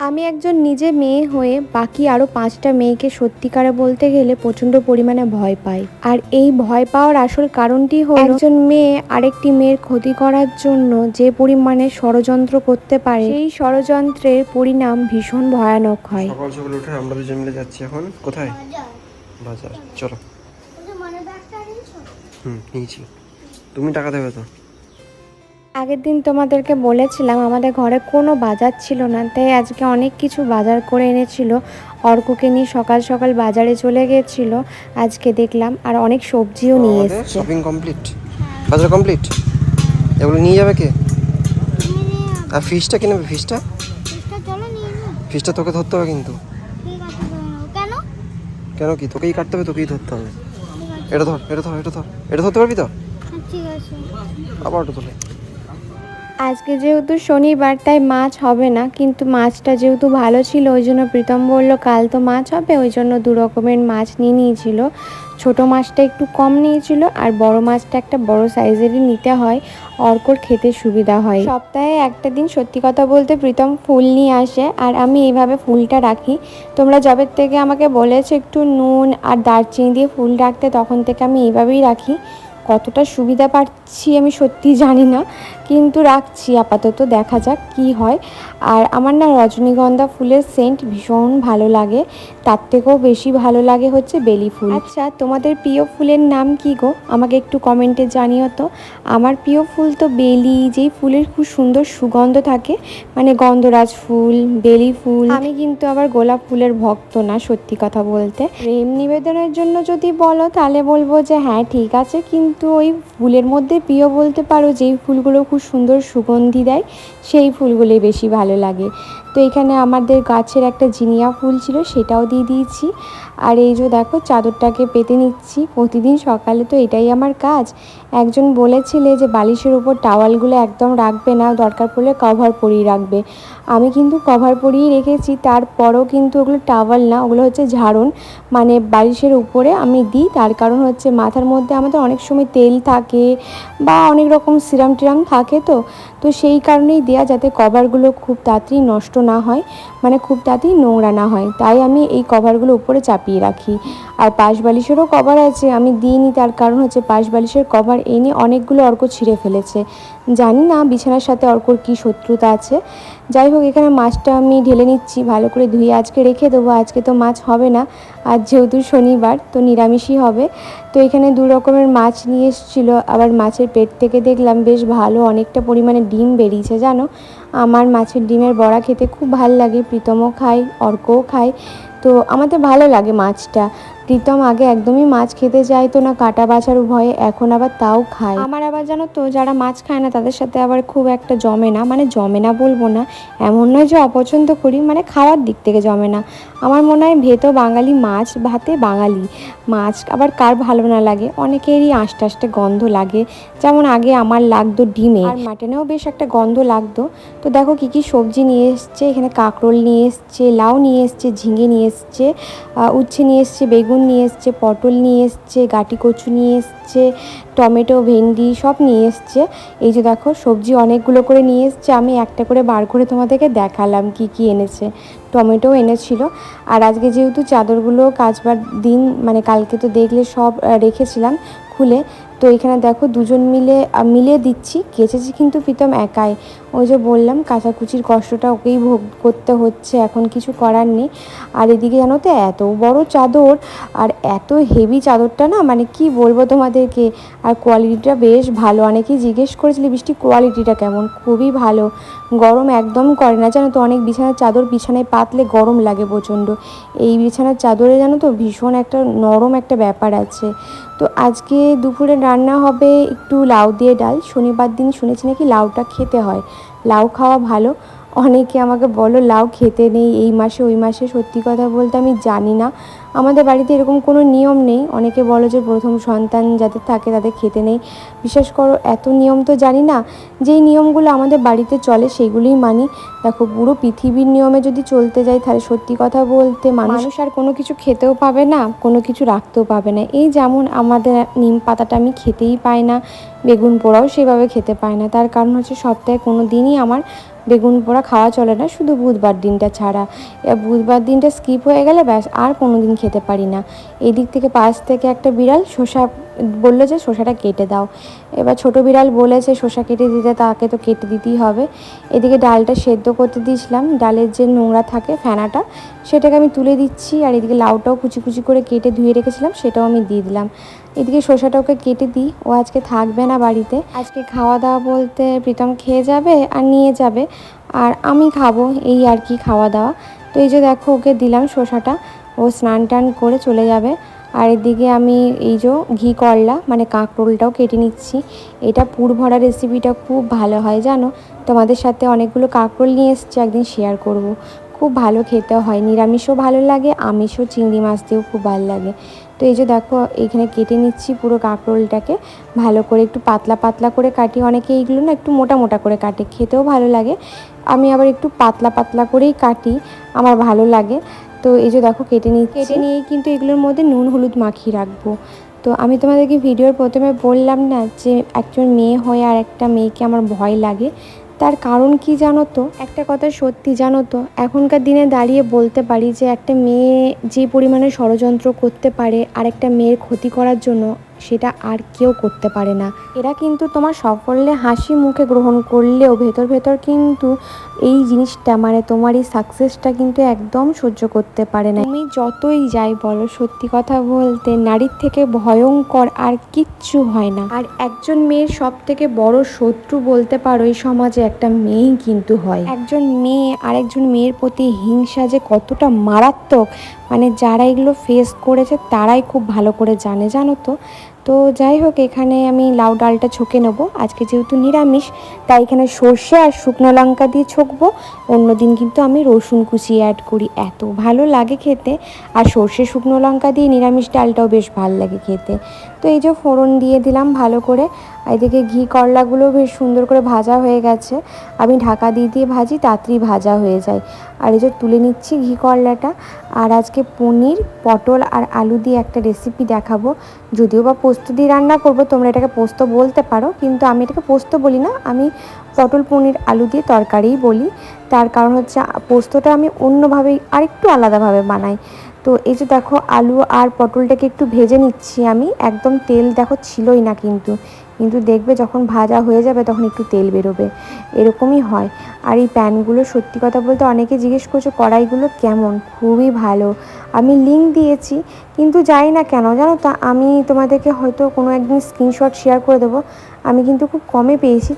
আমি একজন নিজে মেয়ে হয়ে বাকি আরও পাঁচটা মেয়েকে সত্যিকারে বলতে গেলে প্রচণ্ড পরিমাণে ভয় পাই। আর এই ভয় পাওয়ার আসল কারণটি হল একজন মেয়ে আরেকটি মেয়ের ক্ষতি করার জন্য যে পরিমাণে ষড়যন্ত্র করতে পারে সেই ষড়যন্ত্রের পরিণাম ভীষণ ভয়ানক হয়। সকাল সকাল উঠে আমরা দুজন মিলে যাচ্ছি এখন। কোথায়? বাজার। চলো। হুম নিয়েছি। তুমি টাকা দেবে তো? আগের দিন তোমাদেরকে বলেছিলাম আমাদের ঘরে কোনো বাজার ছিল না তাই আজকে অনেক কিছু বাজার করে এনেছিল। অর্ককে নিয়ে সকাল সকাল বাজারে চলে গিয়েছিল আজকে দেখলাম আর অনেক সবজিও নিয়ে এসছে। শপিং কমপ্লিট বাজার কমপ্লিট এগুলো নিয়ে যাবে কে? আর ফিসটা কিনে নেবে ফিসটা চেষ্টা চলো নিয়ে নিও ফিসটা তোকে ধরতে হবে কিন্তু। কেন কেন কি? তোকেই কাটতে হবে তোকেই ধরতে হবে। এটা ধর এটা ধর এটা ধর এটা ধরতে পারবি তো? হ্যাঁ, ঠিক আছে। আবার ওটা তোলে। আজকে যেহেতু শনিবার, তাই মাছ হবে না। কিন্তু মাছটা যেহেতু ভালো ছিল, ওই জন্য প্রীতম বলল, কাল তো মাছ হবে। ওই জন্য দু রকমের মাছ নিয়ে নিয়েছিল। ছোট মাছটা একটু কম নিয়েছিল, আর বড় মাছটা একটা বড় সাইজেরই নিতে হয়। অর্কর খেতে সুবিধা হয়। সপ্তাহে একটা দিন সত্যি কথা বলতে প্রীতম ফুল নিয়ে আসে, আর আমি এইভাবে ফুলটা রাখি। তোমরা জবের থেকে আমাকে বলেছ, একটু নুন আর দারচিনি দিয়ে ফুল রাখতে, তখন থেকে আমি এইভাবেই রাখি। কতটা সুবিধা পাচ্ছি আমি সত্যি জানি না। কিন্তু রাখছি আপাতত দেখা যাক কি হয়। আর আমার না রজনীগন্ধা ফুলের সেন্ট ভীষণ ভালো লাগে। তার থেকেও বেশি ভালো লাগে হচ্ছে বেলি ফুল। আচ্ছা তোমাদের প্রিয় ফুলের নাম কি গো? আমাকে একটু কমেন্টে জানিও তো। আমার প্রিয় ফুল তো বেলি যেই ফুলের খুব সুন্দর সুগন্ধ থাকে মানে গন্ধরাজ ফুল বেলি ফুল। আমি কিন্তু আবার গোলাপ ফুলের ভক্ত না সত্যি কথা বলতে। প্রেম নিবেদনের জন্য যদি বলো তাহলে বলব যে হ্যাঁ ঠিক আছে। কিন্তু ওই ফুলের মধ্যে প্রিয় বলতে পারো, যেই ফুলগুলো খুব সুন্দর সুগন্ধি দেয়, সেই ফুলগুলোই বেশি ভালো লাগে। তো এখানে আমাদের গাছের একটা জিনিয়া ফুল ছিল, সেটাও দিয়ে দিয়েছি। আর এই যে দেখো, চাদরটাকে পেতে নিচ্ছি। প্রতিদিন সকালে তো এটাই আমার কাজ। একজন বলেছিলে যে বালিশের উপর টাওয়ালগুলো একদম রাখবে না, দরকার পড়লে কভার পরিয়ে রাখবে। আমি কিন্তু কভার পরিয়ে রেখেছি, তারপরও কিন্তু ওগুলো টাওয়াল না, ওগুলো হচ্ছে ঝাড়ন। মানে বালিশের উপরে আমি দিই, তার কারণ হচ্ছে মাথার মধ্যে আমাদের অনেক সময় তেল থাকে বা অনেক রকম সিরাম টিরাম থাকে তো। তো সেই কারণেই দেয়া যাতে কভারগুলো খুব তাড়াতাড়ি নষ্ট না হয় মানে খুব তাড়াতাড়ি নোংরা না হয়। তাই আমি এই কভারগুলো উপরে চাপিয়ে রাখি। আর পাশ বালিশেরও কভার আছে, আমি দিইনি। তার কারণ হচ্ছে পাশ বালিশের কভার এনে অনেকগুলো অর্ক ছিঁড়ে ফেলেছে। জানি না বিছানার সাথে অর্কর কী শত্রুতা আছে। যাই হোক, এখানে মাছটা আমি ঢেলে নিচ্ছি, ভালো করে ধুয়ে আজকে রেখে দেবো। আজকে তো মাছ হবে না, আজ যেহেতু শনিবার, তো নিরামিষই হবে। তো এখানে দু রকমের মাছ নিয়ে এসেছিল, আবার মাছের পেট থেকে দেখলাম বেশ ভালো, অনেকটা পরিমাণে ডিম বেরিয়েছে, জানো? আমার মাছের ডিমের বড়া খেতে খুব ভালো লাগে, প্রীতমও খায়, অর্কও খায়। তো আমাদের ভালো লাগে মাছটা। প্রীতম আগে একদমই মাছ খেতে চাইতো না কাটা বাছার ভয়ে এখন আবার তাও খায়। আমার আবার জানো তো যারা মাছ খায় না তাদের সাথে আবার খুব একটা জমে না। মানে জমে না বলব না এমন নয় যে অপছন্দ করি মানে খাওয়ার দিক থেকে জমে না। আমার মনে হয় ভেতো বাঙালি মাছ ভাতে বাঙালি। মাছ আবার কার ভালো না লাগে? অনেকেরই আষ্টে আষ্টে গন্ধ লাগে। যেমন আগে আমার লাগতো ডিমে। আর মাটনেও বেশ একটা গন্ধ লাগতো। তো দেখো কি কি সবজি নিয়ে এসছে এখানে কাঁকরোল নিয়ে এসছে লাউ নিয়ে এসছে ঝিঙে নিয়ে এসছে উচ্ছে নিয়ে এসছে বেগুন নিয়ে এসছে, পটল নিয়ে এসছে, গাটি কচু নিয়ে এসছে, টমেটো, ভেন্ডি সব নিয়ে এসছে। এই যে দেখো, সবজি অনেকগুলো করে নিয়ে এসছে। আমি একটা করে বার করে তোমাদেরকে দেখালাম কি কি এনেছে। টমেটো এনেছিল। আর আজকে যেহেতু চাদরগুলো কাচবার দিন মানে কালকে তো দেখলে সব রেখেছিলাম খুলে, তো এখানে দেখো দুজন মিলে মিলে দিচ্ছি। কেচেছি কিন্তু প্রীতম একাই। ওই যে বললাম, কাচাকুচির কষ্টটা ওকেই ভোগ করতে হচ্ছে, এখন কিছু করার নেই। আর এদিকে জানো তো, এত বড় চাদর, আর এত হেভি চাদরটা না মানে কি বলব তোমাদেরকে? আর কোয়ালিটিটা বেশ ভালো। অনেকেই জিজ্ঞেস করেছিলে, বৃষ্টি কোয়ালিটিটা কেমন? খুবই ভালো। গরম একদম করে না। জানো তো, অনেক বিছানার চাদর বিছানায় পাতলে গরম লাগে প্রচণ্ড। এই বিছানার চাদরে জানো তো, ভীষণ একটা নরম একটা ব্যাপার আছে। তো আজকে দুপুরে রান্না হবে একটু লাউ দিয়ে ডাল। শনিবার দিন শুনেছি নাকি লাউটা খেতে হয়। লাউ খাওয়া ভালো। অনেকে আমাকে বলো, লাউ খেতে নেই এই মাসে, ওই মাসে সত্যি কথা বলতে আমি জানি না। আমাদের বাড়িতে এরকম কোনো নিয়ম নেই। অনেকে বলো যে প্রথম সন্তান যাদের থাকে তাদের খেতে নেই। বিশেষ করো, এত নিয়ম তো জানি না। যেই নিয়মগুলো আমাদের বাড়িতে চলে সেগুলোই মানি। দেখো, পুরো পৃথিবীর নিয়মে যদি চলতে যাই, তাহলে সত্যি কথা বলতে মানুষ আর কোনো কিছু খেতেও পাবে না, কোনো কিছু রাখতেও পাবে না। এই যেমন আমাদের নিম পাতাটা আমি খেতেই পাই না, বেগুন পোড়াও সেভাবে খেতে পাই না। তার কারণ হচ্ছে সপ্তাহে কোনো দিনই আমার বেগুন পোড়া খাওয়া চলে না, শুধু বুধবার দিনটা ছাড়া। বুধবার দিনটা স্কিপ হয়ে গেলে ব্যাস, আর কোনো দিন খেতে পারি না। এদিক থেকে পাশ থেকে একটা বিড়াল শসা বলল যে শসাটা কেটে দাও। এবার ছোট বিড়াল বলেছে, শসা কেটে দিতে তাকে তো কেটে দিতেই হবে। এদিকে ডালটা সেদ্ধ করতে দিয়েছিলাম। ডালের যে নোংরা থাকে ফেনাটা, সেটাকে আমি তুলে দিচ্ছি আর এদিকে লাউটাও কুচি কুচি করে কেটে ধুয়ে রেখেছিলাম, সেটাও আমি দিয়ে দিলাম। এদিকে শসাটা ওকে কেটে দিই, ও আজকে থাকবে না বাড়িতে। আজকে খাওয়া দাওয়া বলতে প্রীতম খেয়ে যাবে আর নিয়ে যাবে, আর আমি খাব এই আর কি খাওয়া দাওয়া তো এই যে দেখো, ওকে দিলাম শসাটা। ও স্নান টান করে চলে যাবে। আর এদিকে আমি এই যে ঘি করলা মানে কাঁকরোলটাও কেটে নিচ্ছি। এটা পুর ভরা রেসিপিটা খুব ভালো হয়, জানো? তোমাদের সাথে অনেকগুলো কাঁকরোল নিয়ে এসেছি, একদিন শেয়ার করব। খুব ভালো খেতে হয়, নিরামিষও ভালো লাগে, আমিষও চিংড়ি মাছ দিয়েও খুব ভালো লাগে। তো এই যে দেখো এইখানে কেটে নিচ্ছি পুরো কাঁকরোলটাকে। ভালো করে একটু পাতলা পাতলা করে কাটি, অনেকে এইগুলো না একটু মোটা মোটা করে কাটে, খেতেও ভালো লাগে। আমি আবার একটু পাতলা পাতলা করেই কাটি, আমার ভালো লাগে। তো এই যে দেখো কেটে নিয়ে কেটে নিয়ে কিন্তু এগুলোর মধ্যে নুন, হলুদ মাখিয়ে রাখব। তো আমি তোমাদেরকে ভিডিওর প্রথমে বললাম না যে একজন মেয়ে হয়ে আর একটা মেয়েকে আমার ভয় লাগে। তার কারণ কি জানো তো? একটা কথা সত্যি জানো তো? এখনকার দিনে দাঁড়িয়ে বলতে পারি যে একটা মেয়ে যে পরিমাণে ষড়যন্ত্র করতে পারে আর একটা মেয়ের ক্ষতি করার জন্য সেটা আর কেউ করতে পারে না। এরা কিন্তু তোমার সাফল্যে হাসি মুখে গ্রহণ করলেও ভেতর ভেতর কিন্তু এই জিনিসটা মানে তোমার এই সাকসেসটা কিন্তু একদম সহ্য করতে পারে না। তুমি যতই যাই বলো, সত্যি কথা বলতে নারীর থেকে ভয়ঙ্কর আর কিচ্ছু হয় না। আর একজন মেয়ের সব থেকে বড় শত্রু বলতে পারো এই সমাজে একটা মেয়েই কিন্তু হয়। একজন মেয়ে আরেকজন মেয়ের প্রতি হিংসা যে কতটা মারাত্মক মানে যারা এগুলো ফেস করেছে তারাই খুব ভালো করে জানে জানো তো? তো যাই হোক, এখানে আমি লাউ ডালটা ছকে নেব। আজকে যেহেতু নিরামিষ, তাই এখানে সর্ষে আর শুকনো লঙ্কা দিয়ে ছকবো। অন্যদিন কিন্তু আমি রসুন কুচিয়ে অ্যাড করি, এত ভালো লাগে খেতে। আর সর্ষে, শুকনো লঙ্কা দিয়ে নিরামিষ ডালটাও বেশ ভালো লাগে খেতে। তো এই যে ফোড়ন দিয়ে দিলাম ভালো করে। এদিকে ঘি করলাগুলো বেশ সুন্দর করে ভাজা হয়ে গেছে। আমি ঢাকা দিয়ে দিয়ে ভাজি, তাড়াতাড়ি ভাজা হয়ে যায়। আর এই যে তুলে নিচ্ছি ঘি, করলাটা। আর আজকে পনির, পটল আর আলু দিয়ে একটা রেসিপি দেখাবো। যদিও বা পোস্ত দিয়ে রান্না করব, তোমরা এটাকে পোস্ত বলতে পারো, কিন্তু আমি এটাকে পোস্ত বলি না, আমি পটল পনির আলু দিয়ে তরকারিই বলি। তার কারণ হচ্ছে, পোস্তটা আমি অন্যভাবে আরেকটু আলাদাভাবে বানাই। তো এই যে দেখো, আলু আর পটলটাকে একটু ভেজে নিচ্ছি আমি, একদম তেল দেখো ছিলই না কিন্তু। কিন্তু দেখবে যখন ভাজা হয়ে যাবে তখন একটু তেল বেরোবে। এরকমই হয়। আর এই প্যানগুলো সত্যি কথা বলতে অনেকে জিজ্ঞেস করছ, কড়াইগুলো কেমন? খুবই ভালো। আমি লিঙ্ক দিয়েছি, কিন্তু যাই না কেন, জানো তো, আমি তোমাদেরকে হয়তো কোনো একদিন স্ক্রিনশট শেয়ার করে দেবো। আমি কিন্তু খুব কমে পেয়েছি।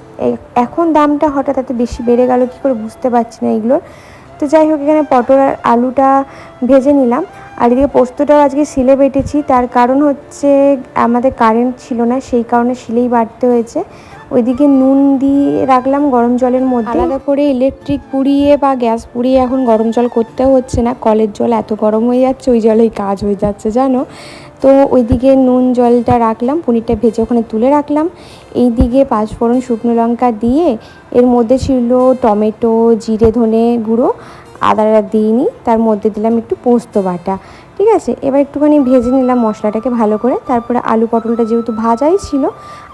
এখন দামটা হঠাৎ এত বেশি বেড়ে গেল, কী করে বুঝতে পারছি না এগুলোর। তো যাই হোক, এখানে পটল আর আলুটা ভেজে নিলাম। আর এদিকে পোস্তটাও আজকে শিলে বেটেছি, তার কারণ হচ্ছে আমাদের কারেন্ট ছিল না, সেই কারণে শিলেই বাটতে হয়েছে। ওইদিকে নুন দিয়ে রাখলাম গরম জলের মধ্যে। আলাদা করে ইলেকট্রিক পুড়িয়ে বা গ্যাস পুড়িয়ে এখন গরম জল করতেও হচ্ছে না, কলের জল এত গরম হয়ে যাচ্ছে, ওই জলেই কাজ হয়ে যাচ্ছে, জানো? তো ওইদিকে নুন জলটা রাখলাম, পনিরটা ভেজে ওখানে তুলে রাখলাম। এইদিকে পাঁচফোড়ন শুকনো লঙ্কা দিয়ে এর মধ্যে ছিল টমেটো, জিরে ধনে গুঁড়ো আদাটা দিইনি তার মধ্যে দিলাম একটু পোস্ত বাটা, ঠিক আছে? এবার একটুখানি ভেজে নিলাম মশলাটাকে ভালো করে, তারপরে আলু পটলটা যেহেতু ভাজাই ছিল,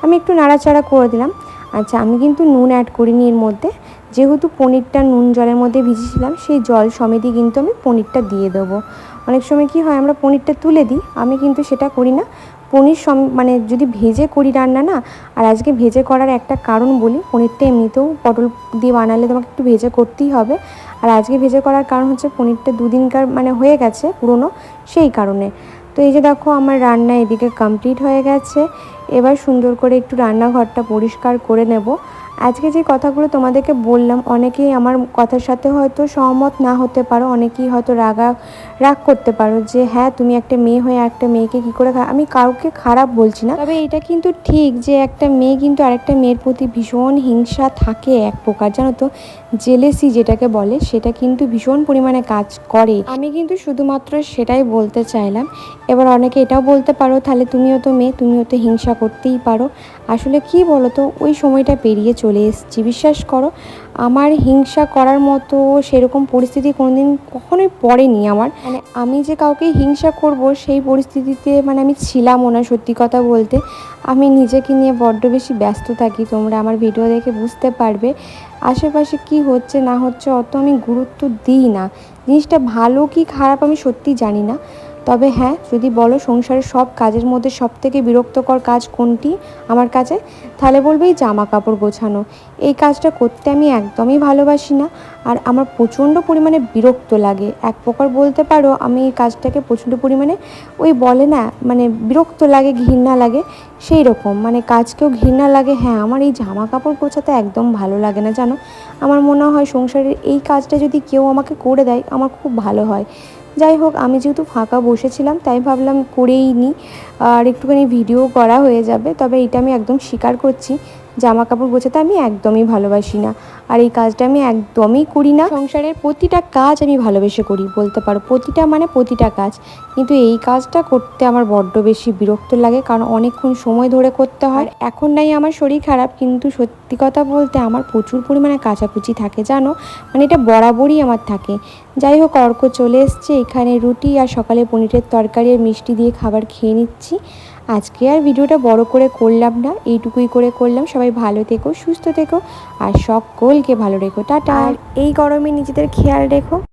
আমি একটু নাড়াচাড়া করে দিলাম। আচ্ছা আমি কিন্তু নুন অ্যাড করিনি এর মধ্যে, যেহেতু পনিরটা নুন জলের মধ্যে ভিজেছিলাম সেই জল সমেতই কিন্তু আমি পনিরটা দিয়ে দেবো। অনেক সময় কি হয়, আমরা পনিরটা তুলে দিই, আমি কিন্তু সেটা করি না। পনির সম মানে যদি ভেজে করি রান্না না, আর আজকে ভেজে করার একটা কারণ বলি, পনিরটা এমনিতেও পটল দিয়ে বানালে তোমাকে একটু ভেজে করতেই হবে। আর আজকে ভেজে করার কারণ হচ্ছে পনিরটা দুদিনকার মানে হয়ে গেছে পুরনো, সেই কারণে। তো এই যে দেখো আমার রান্না এদিকে কমপ্লিট হয়ে গেছে। এবার সুন্দর করে একটু রান্নাঘরটা পরিষ্কার করে নেব। আজকে যে কথাগুলো তোমাদেরকে বললাম, অনেকেই আমার কথার সাথে হয়তো সহমত না হতে পারো, অনেকেই হয়তো রাগা, রাগ করতে পারো যে হ্যাঁ তুমি একটা মেয়ে হয়ে একটা মেয়েকে কী করে আমি কাউকে খারাপ বলছি না। তবে এটা কিন্তু ঠিক যে, একটা মেয়ে কিন্তু আরেকটা মেয়ের প্রতি ভীষণ হিংসা থাকে এক প্রকার, জানো তো? জেলেসি যেটাকে বলে, সেটা কিন্তু ভীষণ পরিমাণে কাজ করে। আমি কিন্তু শুধুমাত্র সেটাই বলতে চাইলাম। এবার অনেকে এটাও বলতে পারো, তাহলে তুমিও তো মেয়ে, তুমিও তো হিংসা করতেই পারো। আসলে কি বলো তো ওই সময়টা পেরিয়ে চলে এসেছি। বিশ্বাস করো আমার হিংসা করার মতো সেরকম পরিস্থিতি কোনোদিন কখনোই পড়েনি আমার। মানে আমি যে কাউকে হিংসা করব সেই পরিস্থিতিতে মানে আমি ছিলামও না সত্যি কথা বলতে। আমি নিজেকে নিয়ে বড্ড বেশি ব্যস্ত থাকি তোমরা আমার ভিডিও দেখে বুঝতে পারবে। আশেপাশে কি হচ্ছে না হচ্ছে অত আমি গুরুত্ব দিই না। জিনিসটা ভালো কি খারাপ আমি সত্যি জানি না। তবে হ্যাঁ যদি বলো সংসারের সব কাজের মধ্যে সব থেকে বিরক্তকর কাজ কোনটি আমার কাছে? তাহলে বলবে এই জামা কাপড় গোছানো। এই কাজটা করতে আমি একদমই ভালোবাসি না। আর আমার প্রচণ্ড পরিমাণে বিরক্ত লাগে। এক প্রকার বলতে পারো, আমি এই কাজটাকে প্রচণ্ড পরিমাণে ওই বলে না মানে বিরক্ত লাগে, ঘৃণা লাগে সেই রকম মানে কাজকেও ঘৃণা লাগে। হ্যাঁ আমার এই জামা কাপড় গোছাতে একদম ভালো লাগে না, জানো? আমার মনে হয় সংসারের এই কাজটা যদি কেউ আমাকে করে দেয়, আমার খুব ভালো হয়। যাই হোক, আমি যেহেতু ফাঁকা বসেছিলাম, তাই ভাবলাম করেই নিই আর একটুখানি ভিডিও করা হয়ে যাবে, তবে এটা আমি একদম স্বীকার করছি জামা কাপড় গোছাতে আমি একদমই ভালোবাসি না। আর এই কাজটা আমি একদমই করি না। সংসারের প্রতিটা কাজ আমি ভালোবেসে করি, বলতে পারো। প্রতিটা মানে প্রতিটা কাজ। কিন্তু এই কাজটা করতে আমার বড্ড বেশি বিরক্ত লাগে, কারণ অনেকক্ষণ সময় ধরে করতে হয়। এখন নাই আমার শরীর খারাপ, কিন্তু সত্যি কথা বলতে আমার প্রচুর পরিমাণে কাচাকুচি থাকে, জানো? মানে এটা বরাবরই আমার থাকে। যাই হোক, অর্ক চলে এসছে, এখানে রুটি আর সকালে পনিরের তরকারি আর মিষ্টি দিয়ে খাবার খেয়ে নিচ্ছি। আজকে আর ভিডিওটা বড় করে করলাম না, এইটুকুই করে করলাম। সবাই ভালো থেকো, সুস্থ থেকো, আর সকলকে ভালো রেখো। টাটা। আর এই গরমে নিজেদের খেয়াল রেখো।